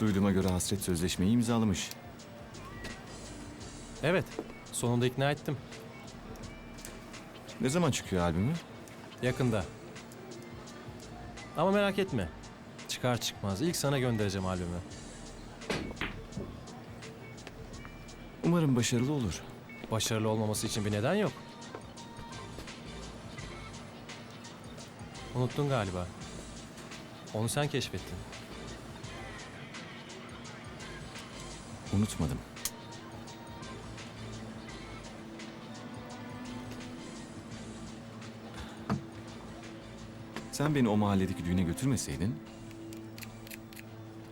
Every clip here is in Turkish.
Duyduğuma göre hasret sözleşmeyi imzalamış. Evet, sonunda ikna ettim. Ne zaman çıkıyor albümü? Yakında. Ama merak etme. Çıkar çıkmaz ilk sana göndereceğim albümü. Umarım başarılı olur. Başarılı olmaması için bir neden yok. Unuttun galiba. Onu sen keşfettin. Unutmadım. Sen beni o mahalledeki düğüne götürmeseydin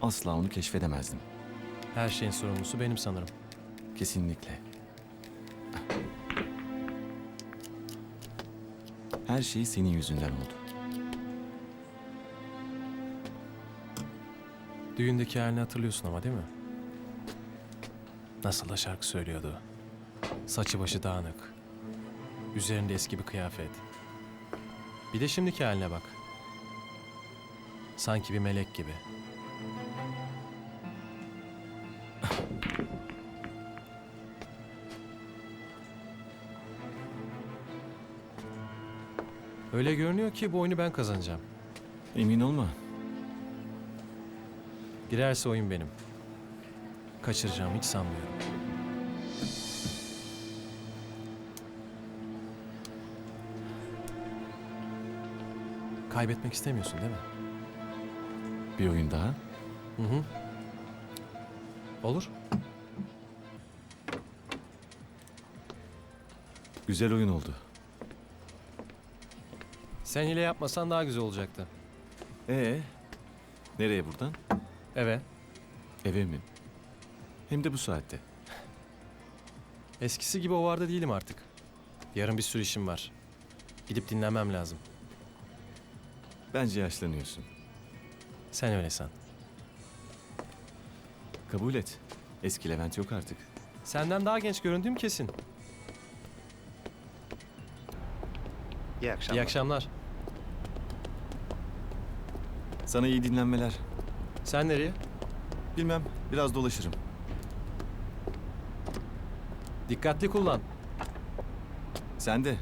asla onu keşfedemezdim. Her şeyin sorumlusu benim sanırım. Kesinlikle. Her şey senin yüzünden oldu. Düğündeki halini hatırlıyorsun ama değil mi? Nasıl da şarkı söylüyordu. Saçı başı dağınık. Üzerinde eski bir kıyafet. Bir de şimdiki haline bak. Sanki bir melek gibi. Öyle görünüyor ki bu oyunu ben kazanacağım. Emin olma. Girerse oyun benim. Kaçıracağım hiç sanmıyorum. Kaybetmek istemiyorsun değil mi? Bir oyun daha. Hı hı. Olur. Güzel oyun oldu. Sen hile yapmasan daha güzel olacaktı. Ee, nereye buradan? Evet. Eve mi? Hem de bu saatte. Eskisi gibi o varda değilim artık. Yarın bir sürü işim var. Gidip dinlenmem lazım. Bence yaşlanıyorsun. Sen öyle san. Kabul et. Eski Levent yok artık. Senden daha genç göründüğüm kesin. İyi akşamlar. İyi akşamlar. Sana iyi dinlenmeler. Sen nereye? Bilmem, biraz dolaşırım. Dikkatli kullan. Sen de